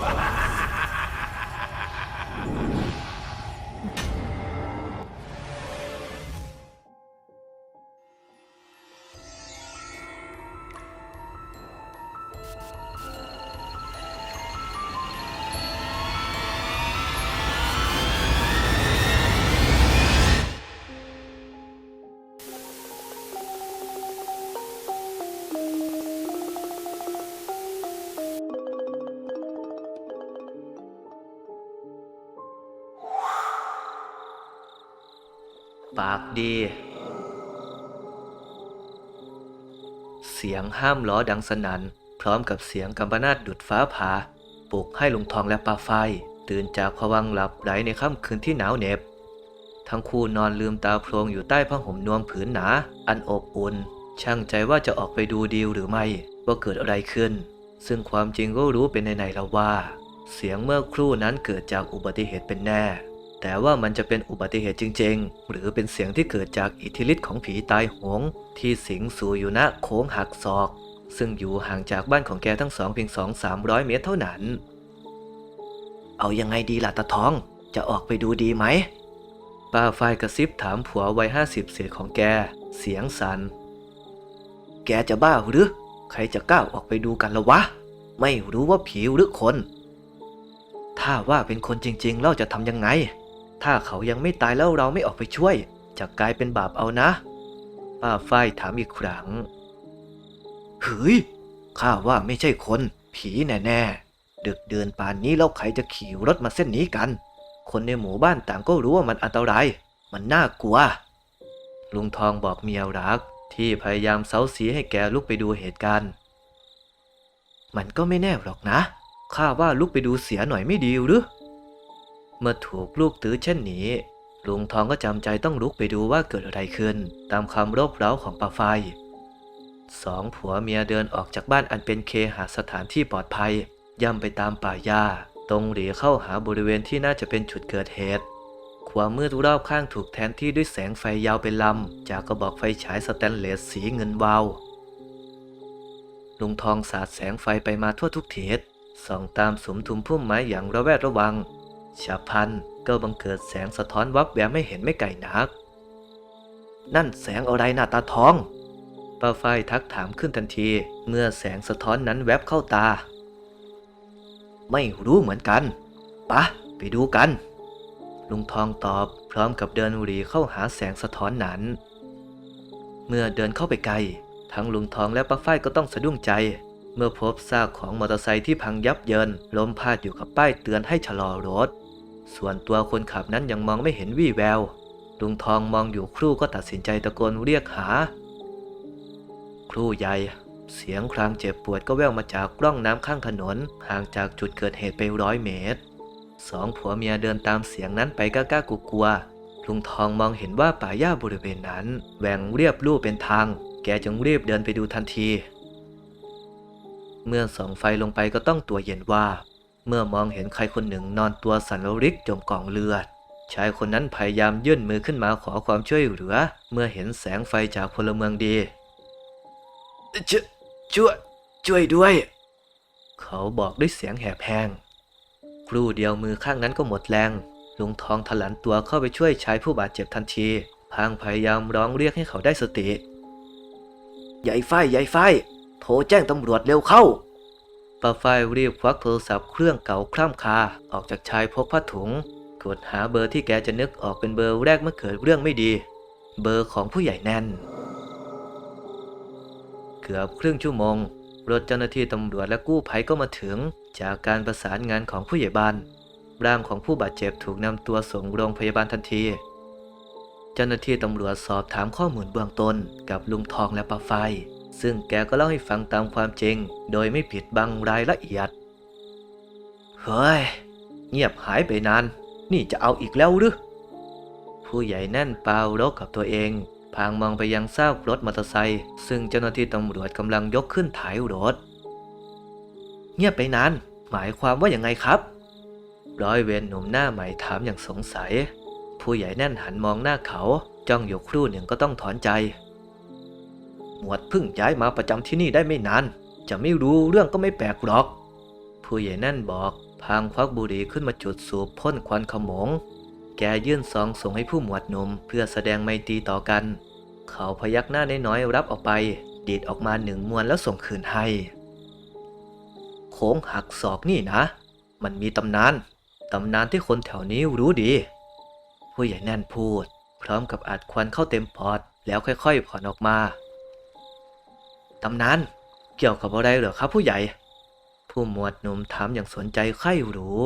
Ha ha ha! ปากดี เสียงห้ามล้อดังสนัน่นพร้อมกับเสียงกำปนาดดุดฟ้าผ่าปลุกให้ลุงทองและป้าไฟตื่นจากภวังหลับไหลในค่ำคืนที่หนาวเหน็บ ทั้งคู่นอนลืมตาโพลงอยู่ใต้ผ้าห่มนวมผืนหนา อันอบอุ่น ช่างใจว่าจะออกไปดูดีลหรือไม่ว่าเกิดอะไรขึ้น ซึ่งความจริงก็รู้เป็นในๆแล้วว่า เสียงเมื่อครู่นั้นเกิดจากอุบัติเหตุเป็นแน่ แต่ว่ามันจะเป็นอุบัติเหตุจริง ๆ หรือเป็นเสียงที่เกิดจากอิทธิฤทธิ์ของผีตายโหง ที่สิงสู่อยู่ณโค้งหักศอก ซึ่งอยู่ห่างจากบ้านของแกทั้งสองเพียงสองสามร้อยเมตรเท่านั้น เอายังไงดีล่ะตาทอง จะออกไปดูดีไหม ป้าฝ้ายกระซิบถามผัววัยห้าสิบเศษของแก เสียงสัน่น แกจะบ้าหรือ ใครจะกล้าออกไปดูกันละวะ ไม่รู้ว่าผีหรือคน ถ้าว่าเป็นคนจริง ๆ เราจะทำยังไง ถ้าเขายังไม่ตายแล้วเราไม่ออกไปช่วย จะกลายเป็นบาปเอานะ ป้าฝ้ายถามอีกครั้งเฮ้ยข้าว่าไม่ใช่คน ผีแน่ๆดึกเดินป่านนี้แล้วใครจะขี่รถมาเส้นนี้กัน คนในหมู่บ้านต่างก็รู้ว่ามันอันตราย มันน่ากลัว ลุงทองบอกเมียรัก ที่พยายามเซาซีให้แกลุกไปดูเหตุการณ์ มันก็ไม่แน่หรอกนะ ข้าว่าลุกไปดูเสียหน่อยไม่ดีหรือ เมื่อถูกลูกตื้อเช่นนี้ ลุงทองก็จำใจต้องลุกไปดูว่าเกิดอะไรขึ้น ตามคำรบเร้าของป้าไฟสองผัวเมียเดินออกจากบ้านอันเป็นเคหสถานที่ปลอดภัย ย่ำไปตามป่าหญ้า ตรงหลีเข้าหาบริเวณที่น่าจะเป็นจุดเกิดเหตุ ความมืดรอบข้างถูกแทนที่ด้วยแสงไฟยาวเป็นลำ จากกระบอกไฟฉายสแตนเลสสีเงินวาว ลุงทองสาดแสงไฟไปมาทั่วทุกทิศส่องตามสมทุมพุ่มไม้อย่างระแวดระวัง ฉับพลันก็บังเกิดแสงสะท้อนวับแวมไม่เห็นไม่ไกลนัก นั่นแสงอะไรหน้าตาทองป้าฝ้ายทักถามขึ้นทันที เมื่อแสงสะท้อนนั้นแวบเข้าตา ไม่รู้เหมือนกันปะไปดูกัน ลุงทองตอบพร้อมกับเดินหรีเข้าหาแสงสะท้อนนั้น เมื่อเดินเข้าไปไกล ทั้งลุงทองและป้าฝ้ายก็ต้องสะดุ้งใจ เมื่อพบซากของมอเตอร์ไซค์ที่พังยับเยินล้มพาดอยู่กับป้ายเตือนให้ชะลอรถ ส่วนตัวคนขับนั้นยังมองไม่เห็นวี่แวว ลุงทองมองอยู่ครู่ก็ตัดสินใจตะโกนเรียกหา ครู่ใหญ่ เสียงครางเจ็บปวดก็แว่วมาจากกล้องน้ำข้างถนน ห่างจากจุดเกิดเหตุไปร้อยเมตร สองผัวเมียเดินตามเสียงนั้นไปกล้าๆกลัวลุงทองมองเห็นว่าป่าหญ้าบริเวณนั้นแหว่งเรียบลู่เป็นทาง แกจึงรีบเดินไปดูทันที เมื่อส่องไฟลงไปก็ต้องตัวเย็นว่า เมื่อมองเห็นใครคนหนึ่งนอนตัวสั่นระริกจมกองเลือด ชายคนนั้นพยายามยื่นมือขึ้นมาขอความช่วยเหลือ เมื่อเห็นแสงไฟจากพลเมืองดีชช่วยช่วยด้วย เขาบอกด้วยเสียงแหบแห้งครู่เดียวมือข้างนั้นก็หมดแรง ลุงทองถลันตัวเข้าไปช่วยชายผู้บาดเจ็บทันทีพลางพยายามร้องเรียกให้เขาได้สติ ใหญ่ไฟใหญ่ไฟ โทรแจ้งตำรวจเร็วเข้าป้าฝ้ายรีบควักโทรศัพท์เครื่องเก่าคล่ำคาออกจากชายพกผ้าถุง กดหาเบอร์ที่แกจะนึกออกเป็นเบอร์แรกเมื่อเกิดเรื่องไม่ดี เบอร์ของผู้ใหญ่แน่น เกือบครึ่งชั่วโมง รถเจ้าหน้าที่ตำรวจและกู้ภัยก็มาถึง จากการประสานงานของผู้ใหญ่บ้านร่างของผู้บาดเจ็บถูกนำตัวส่งโรงพยาบาลทันที เจ้าหน้าที่ตำรวจสอบถามข้อมูลเบื้องต้นกับลุงทองและป้าไฟ ซึ่งแกก็เล่าให้ฟังตามความจริง โดยไม่ปิดบังรายละเอียด เฮ้ย เงียบหายไปนาน นี่จะเอาอีกแล้วหรือผู้ใหญ่แน่นเปล่ารกกับตัวเอง พางมองไปยังซากรถมอเตอร์ไซค์ซึ่งเจ้าหน้าที่ตำรวจกำลังยกขึ้นถ่ายรถ เงียบไปนาน หมายความว่าอย่างไงครับ ร้อยเวรหนุ่มหน้าใหม่ถามอย่างสงสัย ผู้ใหญ่แน่นหันมองหน้าเขา จ้องอยู่ครู่หนึ่งก็ต้องถอนใจ หมวดพิ่งย้ายมาประจำที่นี่ได้ไม่นาน จะไม่รู้เรื่องก็ไม่แปลกหรอก ผู้ใหญ่แน่นบอกพางควักบุหรี่ขึ้นมาจุดสูบพ่นควันขโมง แกยื่นซองส่งให้ผู้หมวดหนุ่มเพื่อแสดงไมตรีต่อกัน เขาพยักหน้าน้อยๆรับออกไป ดีดออกมาหนึ่งมวนแล้วส่งคืนให้ โค้งหักศอกนี่นะ มันมีตำนาน ตำนานที่คนแถวนี้รู้ดี ผู้ใหญ่แน่นพูด พร้อมกับอัดควันเข้าเต็มปอดแล้วค่อยๆผ่อนออกมา ตำนาน เกี่ยวกับอะไรเหรอครับผู้ใหญ่ ผู้หมวดหนุ่มถามอย่างสนใจใคร่รู้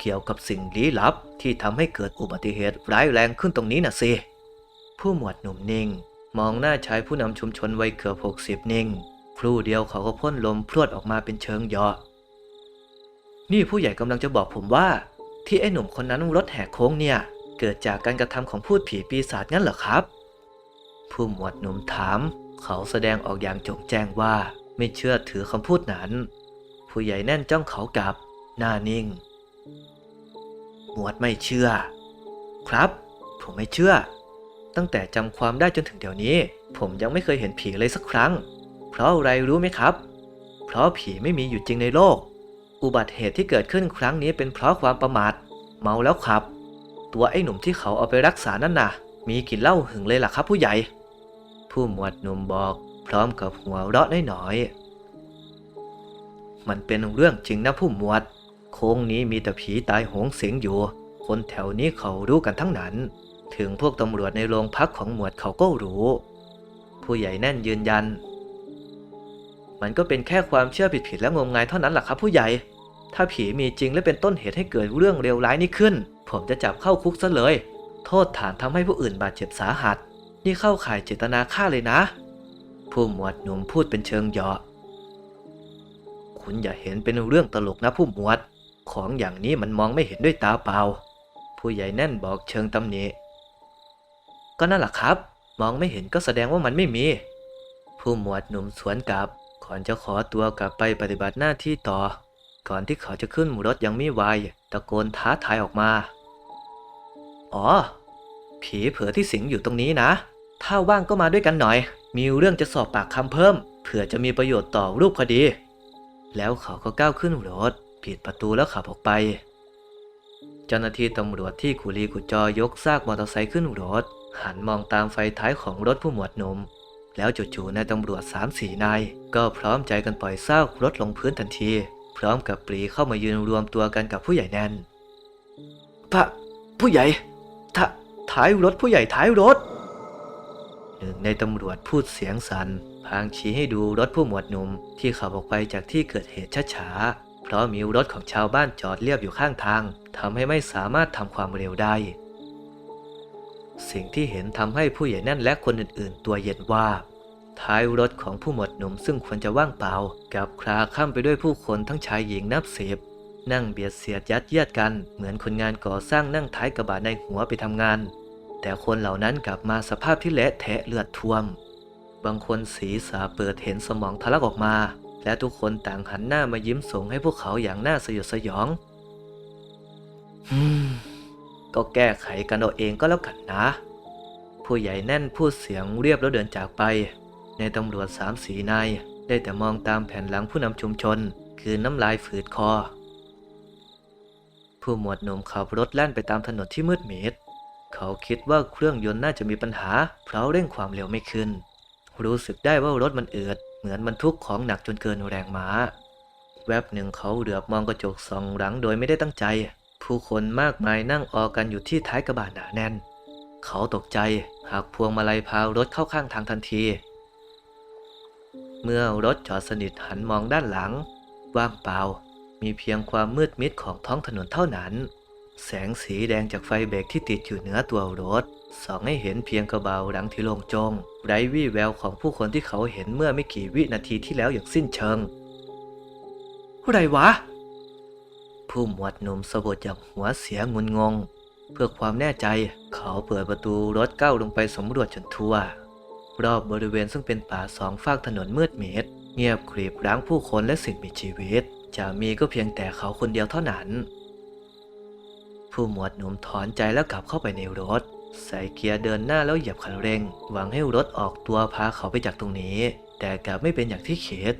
เกี่ยวกับสิ่งลี้ลับที่ทำให้เกิดอุบัติเหตุร้ายแรงขึ้นตรงนี้น่ะสิ ผู้หมวดหนุ่มนิ่ง มองหน้าชายผู้นำชุมชนวัยเกือบหกสิบนิ่ง ครู่เดียวเขาก็พ่นลมพรวดออกมาเป็นเชิงเยาะนี่ผู้ใหญ่กำลังจะบอกผมว่า ที่ไอ้หนุ่มคนนั้นรถแหกโค้งเนี่ย เกิดจากการกระทำของพูดผีปีศาจงั้นเหรอครับ ผู้หมวดหนุ่มถาม เขาแสดงออกอย่างจงแจ้งว่าไม่เชื่อถือคำพูดนั้น ผู้ใหญ่แน่นจ้องเขากลับ หน้านิ่ง หมวดไม่เชื่อ ครับ ผมไม่เชื่อ ตั้งแต่จำความได้จนถึงเดี๋ยวนี้ ผมยังไม่เคยเห็นผีเลยสักครั้ง เพราะอะไรรู้ไหมครับ เพราะผีไม่มีอยู่จริงในโลก อุบัติเหตุที่เกิดขึ้นครั้งนี้เป็นเพราะความประมาท เมาแล้วขับ ตัวไอ้หนุ่มที่เขาเอาไปรักษานั่นน่ะ มีกลิ่นเหล้าหึงเลยล่ะครับผู้ใหญ่ ผู้หมวดหนุ่มบอกพร้อมกับหัวเราะน้อยๆ มันเป็นเรื่องจริงนะผู้หมวด โค้งนี้มีแต่ผีตายโหงเสียงอยู่ คนแถวนี้เขารู้กันทั้งนั้น ถึงพวกตำรวจในโรงพักของหมวดเขาก็รู้ ผู้ใหญ่แน่นยืนยัน มันก็เป็นแค่ความเชื่อผิดๆและงมงายเท่านั้นแหละครับผู้ใหญ่ ถ้าผีมีจริงและเป็นต้นเหตุให้เกิดเรื่องเลวร้ายนี้ขึ้น ผมจะจับเข้าคุกซะเลย โทษฐานทำให้ผู้อื่นบาดเจ็บสาหัส นี่เข้าข่ายเจตนาฆ่าเลยนะ ผู้หมวดหนุ่มพูดเป็นเชิงเหยาะคุณอย่าเห็นเป็นเรื่องตลกนะผู้หมวด ของอย่างนี้มันมองไม่เห็นด้วยตาเปล่า ผู้ใหญ่แน่นบอกเชิงตำหนิ ก็นั่นแหละครับ มองไม่เห็นก็แสดงว่ามันไม่มี ผู้หมวดหนุ่มสวนกลับก่อนจะขอตัวกลับไปปฏิบัติหน้าที่ต่อ ก่อนที่เขาจะขึ้นรถยังไม่ไวตะโกนท้าทายออกมา อ๋อ ผีเผือที่สิงอยู่ตรงนี้นะ ถ้าว่างก็มาด้วยกันหน่อย มีเรื่องจะสอบปากคำเพิ่ม เผื่อจะมีประโยชน์ต่อรูปคดี แล้วเขาก็ก้าวขึ้นรถปิดประตูแล้วขับออกไป เจ้าหน้าที่ตำรวจที่กุลีกุจอยกซากมอเตอร์ไซค์ขึ้นรถ หันมองตามไฟท้ายของรถผู้หมวดหนุ่มแล้วจู่ๆนายตำรวจสามสี่นาย ก็พร้อมใจกันปล่อยซากรถลงพื้นทันที พร้อมกับปรีเข้ามายืนรวมตัวกันกับผู้ใหญ่แนนพระผู้ใหญ่ทะท้ายรถผู้ใหญ่ท้ายรถ หนึ่งในตำรวจพูดเสียงสัน่นพางชี้ให้ดูรถผู้หมวดหนุ่มที่ขับออกไปจากที่เกิดเหตุช้าๆเพราะมีรถของชาวบ้านจอดเรียบอยู่ข้างทางทำให้ไม่สามารถทำความเร็วได้ สิ่งที่เห็นทำให้ผู้ใหญ่นั่นและคนอื่นๆ ตัวเย็นว่าท้ายรถของผู้หมวดหนุ่มซึ่งควรจะว่างเปล่ากับคลาข้ามไปด้วยผู้คนทั้งชายหญิงนับสิบนั่งเบียดเสียดยัดเยียดกัน เหมือนคนงานก่อสร้างนั่งท้ายกระบะในหัวไปทำงาน แต่คนเหล่านั้นกลับมาสภาพที่เละเทะเลือดท่วม บางคนศีรษะเปิดเห็นสมองทะลักออกมา และทุกคนต่างหันหน้ามายิ้มส่งให้พวกเขาอย่างน่าสยดสยองฮึก็แก้ไขกันเอาเองก็แล้วกันนะ ผู้ใหญ่แน่นพูดเสียงเรียบแล้วเดินจากไป ในตำรวจสามสีนายได้แต่มองตามแผ่นหลังผู้นำชุมชน คือน้ำลายฝืดคอ ผู้หมวดหนุ่มขับรถแล่นไปตามถนนที่มืดมิด เขาคิดว่าเครื่องยนต์น่าจะมีปัญหา เพราะเร่งความเร็วไม่ขึ้น รู้สึกได้ว่ารถมันเอือดเหมือนมันทุกของหนักจนเกินแรงม้า แวบหนึ่งเขาเหลือบมองกระจกสองหลังโดยไม่ได้ตั้งใจ ผู้คนมากมายนั่งออกันอยู่ที่ท้ายกระบะหนาแน่น เขาตกใจหักพวงมาลัยพารถเข้าข้างทางทันที เมื่อรถจอดสนิทหันมองด้านหลัง ว่างเปล่า มีเพียงความมืดมิดของท้องถนนเท่านั้น แสงสีแดงจากไฟเบรกที่ติดอยู่เหนือตัวรถส่องให้เห็นเพียงกระเบาหลังที่โล่งจง ไร้วี่แววของผู้คนที่เขาเห็นเมื่อไม่กี่วินาทีที่แล้วอย่างสิ้นเชิงไรวะ ผู้หมวดหนุ่มสะบดอย่างหัวเสียงุนงง เพื่อความแน่ใจเขาเปิดประตูรถก้าวลงไปสำรวจจนทั่ว รอบบริเวณซึ่งเป็นป่าสองฝากถนนมืดมิดเงียบกริบร้างผู้คนและสิ่งมีชีวิต จะมีก็เพียงแต่เขาคนเดียวเท่านั้น ผู้หมวดหนุ่มถอนใจแล้วกลับเข้าไปในรถ ใส่เกียร์เดินหน้าแล้วเหยียบคันเร่ง หวังให้รถออกตัวพาเขาไปจากตรงนี้ แต่กลับไม่เป็นอย่างที่คิด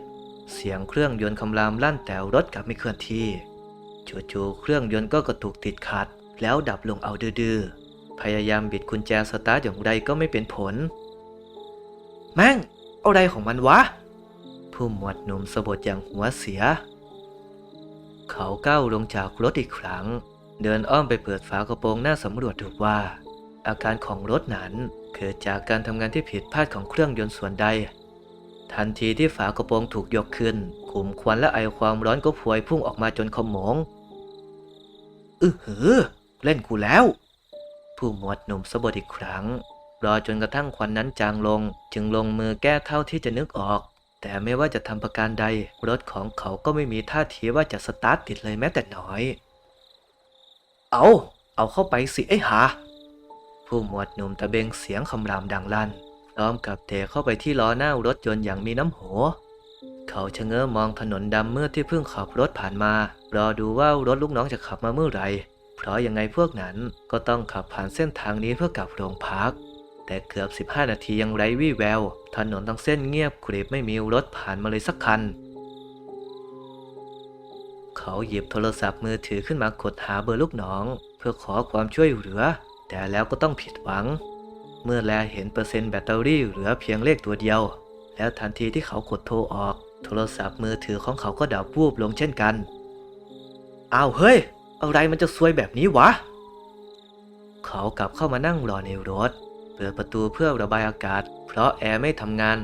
เสียงเครื่องยนต์คำรามลั่นแต่รถกลับไม่เคลื่อนที่จู่ๆเครื่องยนต์ก็กระตุกติดขัด แล้วดับลงเอาดื้อพยายามบิดกุญแจสตาร์ทอย่างไรก็ไม่เป็นผล แม่ง อะไรของมันวะ ผู้หมวดหนุ่มสะบดอย่างหัวเสีย เขาก้าวลงจากรถอีกครั้ง เดินอ้อมไปเปิดฝากระโปรงหน้าสำรวจดูว่า อาการของรถนั้นเกิดจากการทำงานที่ผิดพลาดของเครื่องยนต์ส่วนใด ทันทีที่ฝากระโปรงถูกยกขึ้นกลุ่มควันและไอความร้อนก็พวยพุ่งออกมาจนขโมงอือหือ เล่นกูแล้ว ผู้หมวดหนุ่มสะบดอีกครั้ง รอจนกระทั่งควันนั้นจางลง จึงลงมือแก้เท่าที่จะนึกออก แต่ไม่ว่าจะทำประการใด รถของเขาก็ไม่มีท่าทีว่าจะสตาร์ทติดเลยแม้แต่น้อย เอา เอาเข้าไปสิไอ้หา ผู้หมวดหนุ่มตะเบงเสียงคำรามดังลั่นพร้อมกับเตะเข้าไปที่ล้อหน้ารถยนต์อย่างมีน้ำโหเขาชะเง้อมองถนนดำเมืดที่เพิ่งขับรถผ่านมา รอดูว่ารถลูกน้องจะขับมาเมื่อไหร่ เพราะยังไงพวกนั้นก็ต้องขับผ่านเส้นทางนี้เพื่อกลับโรงพัก แต่เกือบ 15 นาทียังไร้วี่แวว ถนนทั้งเส้นเงียบกริบไม่มีรถผ่านมาเลยสักคัน เขาหยิบโทรศัพท์มือถือขึ้นมากดหาเบอร์ลูกน้อง เพื่อขอความช่วยเหลือ แต่แล้วก็ต้องผิดหวัง เมื่อแลเห็นเปอร์เซ็นต์แบตเตอรี่เหลือเพียงเลขตัวเดียว แล้วทันทีที่เขากดโทรออก โทรศัพท์มือถือของเขาก็ดับวูบลงเช่นกันอ้าวเฮ้ย อะไรมันจะซวยแบบนี้วะ เขากลับเข้ามานั่งรอในรถ เปิดประตูเพื่อระบายอากาศ เพราะแอร์ไม่ทำงาน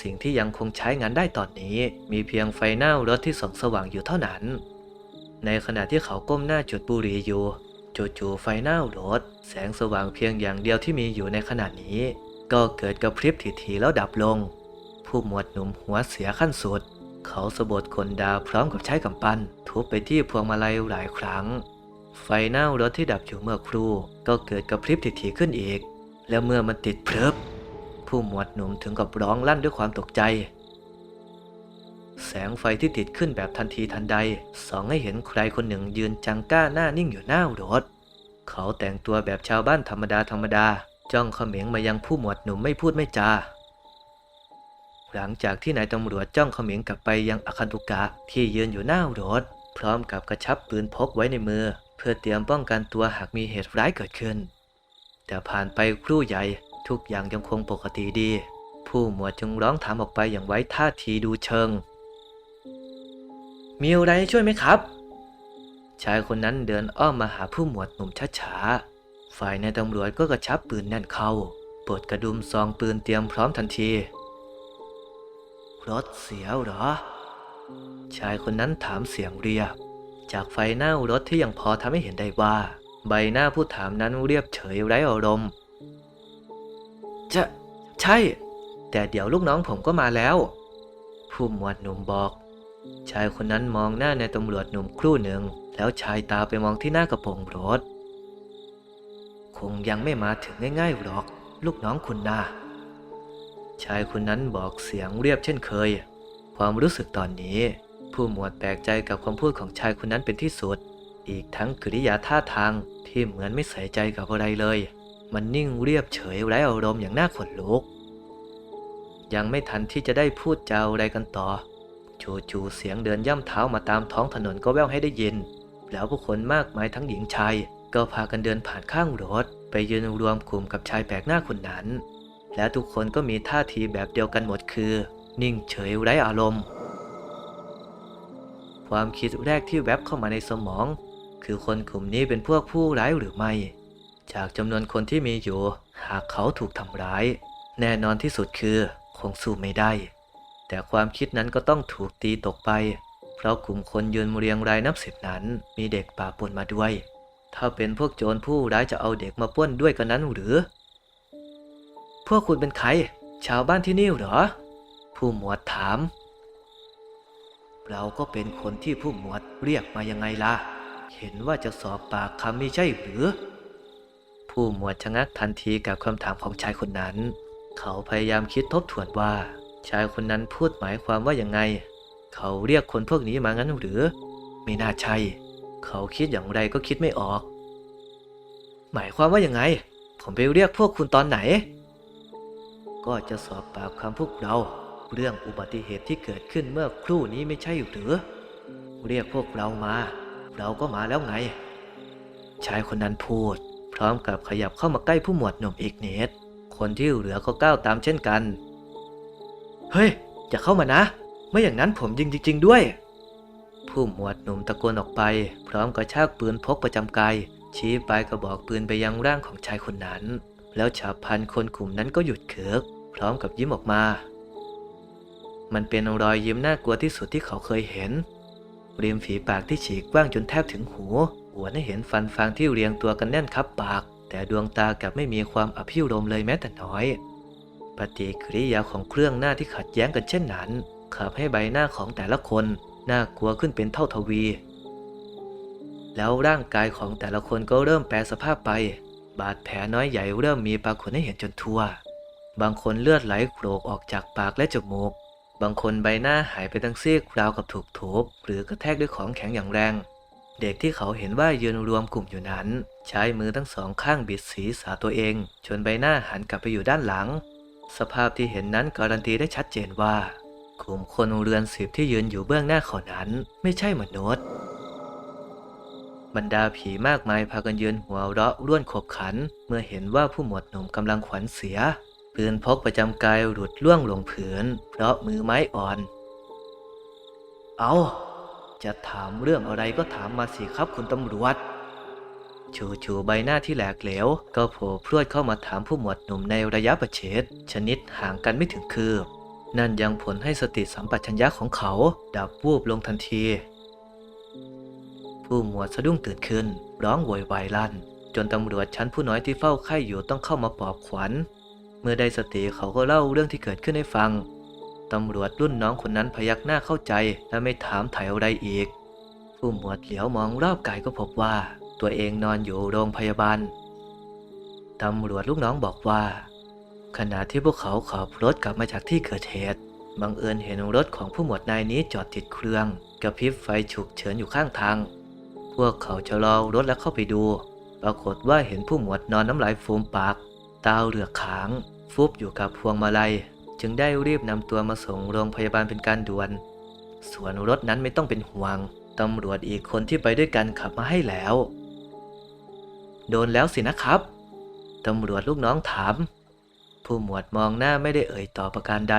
สิ่งที่ยังคงใช้งานได้ตอนนี้มีเพียงไฟหน้ารถที่ส่องสว่างอยู่เท่านั้น ในขณะที่เขาก้มหน้าจุดบุหรี่อยู่จู่ๆไฟหน้ารถ แสงสว่างเพียงอย่างเดียวที่มีอยู่ในขณะนี้ ก็เกิดกระพริบทีๆแล้วดับลง ผู้หมวดหนุ่มหัวเสียขั้นสุด เขาสะบดคนดาพร้อมกับใช้กำปั้นทุบไปที่พวงมาลัยหลายครั้ง ไฟหน้ารถที่ดับอยู่เมื่อครู่ ก็เกิดกระพริบทีๆขึ้นอีก แล้วเมื่อมันติดเพลิบ ผู้หมวดหนุ่มถึงกับร้องลั่นด้วยความตกใจ แสงไฟที่ติดขึ้นแบบทันทีทันใดส่องให้เห็นใครคนหนึ่งยืนจังก้าหน้านิ่งอยู่หน้ารถ เขาแต่งตัวแบบชาวบ้านธรรมดาธรรมดาจ้องเขม็งมายังผู้หมวดหนุ่มไม่พูดไม่จา หลังจากที่นายตำรวจจ้องเขม็งกลับไปยังอาคันตุกะที่ยืนอยู่หน้ารถ พร้อมกับกระชับปืนพกไว้ในมือ เพื่อเตรียมป้องกันตัวหากมีเหตุร้ายเกิดขึ้น แต่ผ่านไปครู่ใหญ่ ทุกอย่างยังคงปกติดี ผู้หมวดจึงร้องถามออกไปอย่างไว้ท่าทีดูเชิง มีอะไรช่วยไหมครับ ชายคนนั้นเดินอ้อมมาหาผู้หมวดหนุ่มช้าๆ ฝ่ายนายตำรวจก็กระชับปืนแน่นเข้าปลดกระดุมซองปืนเตรียมพร้อมทันที รถเสียเหรอ ชายคนนั้นถามเสียงเรียบ จากไฟหน้ารถที่ยังพอทำให้เห็นได้ว่า ใบหน้าผู้ถามนั้นเรียบเฉยไร้อารมณ์ จะใช่ แต่เดี๋ยวลูกน้องผมก็มาแล้ว ผู้หมวดหนุ่มบอก ชายคนนั้นมองหน้าในตำรวจหนุ่มครู่หนึ่ง แล้วชายตาไปมองที่หน้ากระโปรงรถ คงยังไม่มาถึงง่ายๆหรอก ลูกน้องคุณนาชายคนนั้นบอกเสียงเรียบเช่นเคย ความรู้สึกตอนนี้ ผู้หมวดแปลกใจกับคำพูดของชายคนนั้นเป็นที่สุด อีกทั้งกริยาท่าทางที่เหมือนไม่ใส่ใจกับอะไรเลย มันนิ่งเรียบเฉยไร้อารมณ์อย่างน่าขนลุก ยังไม่ทันที่จะได้พูดจาอะไรกันต่อ จู่ๆเสียงเดินย่ำเท้ามาตามท้องถนนก็แว่วให้ได้ยิน แล้วผู้คนมากมายทั้งหญิงชาย ก็พากันเดินผ่านข้างรถ ไปยืนรวมกลุ่มกับชายแปลกหน้าคนนั้น และทุกคนก็มีท่าทีแบบเดียวกันหมดคือ นิ่งเฉยไร้อารมณ์ ความคิดแรกที่แวบเข้ามาในสมอง คือคนกลุ่มนี้เป็นพวกผู้ร้ายหรือไม่ จากจำนวนคนที่มีอยู่ หากเขาถูกทำร้าย แน่นอนที่สุดคือคงสู้ไม่ได้ แต่ความคิดนั้นก็ต้องถูกตีตกไป เพราะกลุ่มคนยืนเรียงรายนับสิบนั้น มีเด็กป่าปนมาด้วย ถ้าเป็นพวกโจรผู้ร้ายจะเอาเด็กมาปล้นด้วยกันนั้นหรือ พวกคุณเป็นใคร ชาวบ้านที่นี่หรอ ผู้หมวดถาม เราก็เป็นคนที่ผู้หมวดเรียกมายังไงล่ะ เห็นว่าจะสอบปากคำไม่ใช่หรือ ผู้หมวดชะงักทันทีกับคำถามของชายคนนั้น เขาพยายามคิดทบทวนว่า ชายคนนั้นพูดหมายความว่าอยังไง เขาเรียกคนพวกนี้มางั้นหรือ ไม่น่าใช่ เขาคิดอย่างไรก็คิดไม่ออก หมายความว่าอยังไง ผมไปเรียกพวกคุณตอนไหน ก็จะสอบปากคำพวกเรา เรื่องอุบัติเหตุที่เกิดขึ้นเมื่อครู่นี้ไม่ใช่หรือ เรียกพวกเรามา เราก็มาแล้วไง ชายคนนั้นพูด พร้อมกับขยับเข้ามาใกล้ผู้หมวดหนุ่มอีกนิดคนที่เหลือก็ก้าวตามเช่นกัน เฮ้ยอย่าเข้ามานะ ไม่อย่างนั้นผมยิงจริง ๆ ด้วย ผู้หมวดหนุ่มตะโกนออกไป พร้อมกับชากปืนพกประจำกายชี้ปลายกระบอกปืนไปยังร่างของชายคนนั้น แล้วฉับพันคนกลุ่มนั้นก็หยุดเคิกพร้อมกับยิ้มออกมา มันเป็นรอยยิ้มน่ากลัวที่สุดที่เขาเคยเห็นริมฝีปากที่ฉีกกว้างจนแทบถึงหู หัวให้เห็นฟันฟางที่เรียงตัวกันแน่นคับปาก แต่ดวงตากลับไม่มีความอภิรมเลยแม้แต่น้อยปฏิกิริยาของเครื่องหน้าที่ขัดแย้งกันเช่นนั้นขับให้ใบหน้าของแต่ละคนน่ากลัวขึ้นเป็นเท่าทวี แล้วร่างกายของแต่ละคนก็เริ่มแปรสภาพไป บาดแผลน้อยใหญ่เริ่มมีปรากฏให้เห็นจนทั่ว บางคนเลือดไหลโกรกออกจากปากและจมูก บางคนใบหน้าหายไปทั้งซีกราวกับถูกทุบหรือกระแทกด้วยของแข็งอย่างแรง เด็กที่เขาเห็นว่ายืนรวมกลุ่มอยู่นั้น ใช้มือทั้งสองข้างบิดศีรษะตัวเองจนใบหน้าหันกลับไปอยู่ด้านหลัง สภาพที่เห็นนั้นการันตีได้ชัดเจนว่า กลุ่มคนเรือนสิบที่ยืนอยู่เบื้องหน้าเขานั้น ไม่ใช่มนุษย์บรรดาผีมากมายพากันยืนหัวเราะร่วนขบขัน เมื่อเห็นว่าผู้หมวดหนุ่มกำลังขวัญเสียปืนพกประจำกายหลุดล่วงลงผืน เพราะมือไม้อ่อน เอา จะถามเรื่องอะไรก็ถามมาสิครับคุณตำรวจชูๆใบหน้าที่แหลกเหลว ก็โผล่พรวดเข้ามาถามผู้หมวดหนุ่มในระยะประชิดชนิดห่างกันไม่ถึงคืบ นั่นยังผลให้สติสัมปชัญญะของเขา ดับวูบลงทันที ผู้หมวดสะดุ้งตื่นขึ้น ร้องโวยวายลั่น จนตำรวจชั้นผู้น้อยที่เฝ้าไข่อยู่ต้องเข้ามาปลอบขวัญ เมื่อได้สติเขาก็เล่าเรื่องที่เกิดขึ้นให้ฟัง ตำรวจรุ่นน้องคนนั้นพยักหน้าเข้าใจและไม่ถามไถ่อะไรอีก ผู้หมวดเหลียวมองรอบกายก็พบว่า ตัวเองนอนอยู่โรงพยาบาล ตำรวจลูกน้องบอกว่า ขณะที่พวกเขาขับรถกลับมาจากที่เกิดเหตุบังเอิญเห็นรถของผู้หมวดนายนี้จอดติดเครื่องกระพริบไฟฉุกเฉินอยู่ข้างทาง พวกเขาจะรอรถแล้วเข้าไปดู ปรากฏว่าเห็นผู้หมวดนอนน้ำลายฟูมปาก ตาเหลือกขาง ฟุบอยู่กับพวงมาลัย จึงได้รีบนำตัวมาส่งโรงพยาบาลเป็นการด่วน ส่วนรถนั้นไม่ต้องเป็นห่วง ตำรวจอีกคนที่ไปด้วยกันขับมาให้แล้ว โดนแล้วสินะครับ ตำรวจลูกน้องถาม ผู้หมวดมองหน้าไม่ได้เอ่ยต่อประการใด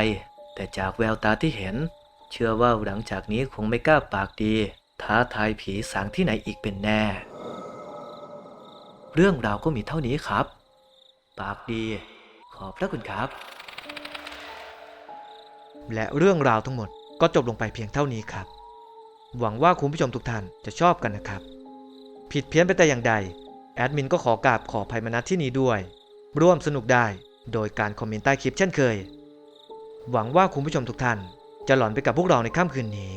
แต่จากแววตาที่เห็น เชื่อว่าหลังจากนี้คงไม่กล้าปากดี ท้าทายผีสางที่ไหนอีกเป็นแน่ เรื่องราวก็มีเท่านี้ครับ ปากดี ขอบพระคุณครับ และเรื่องราวทั้งหมดก็จบลงไปเพียงเท่านี้ครับ หวังว่าคุณผู้ชมทุกท่านจะชอบกันนะครับ ผิดเพี้ยนไปแต่อย่างใด แอดมินก็ขอกราบขอภัยมาณที่นี้ด้วย ร่วมสนุกได้โดยการคอมเมนต์ใต้คลิปเช่นเคย หวังว่าคุณผู้ชมทุกท่านจะหลอนไปกับพวกเราในค่ำคืนนี้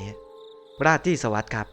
ราตรีสวัสดิ์ครับ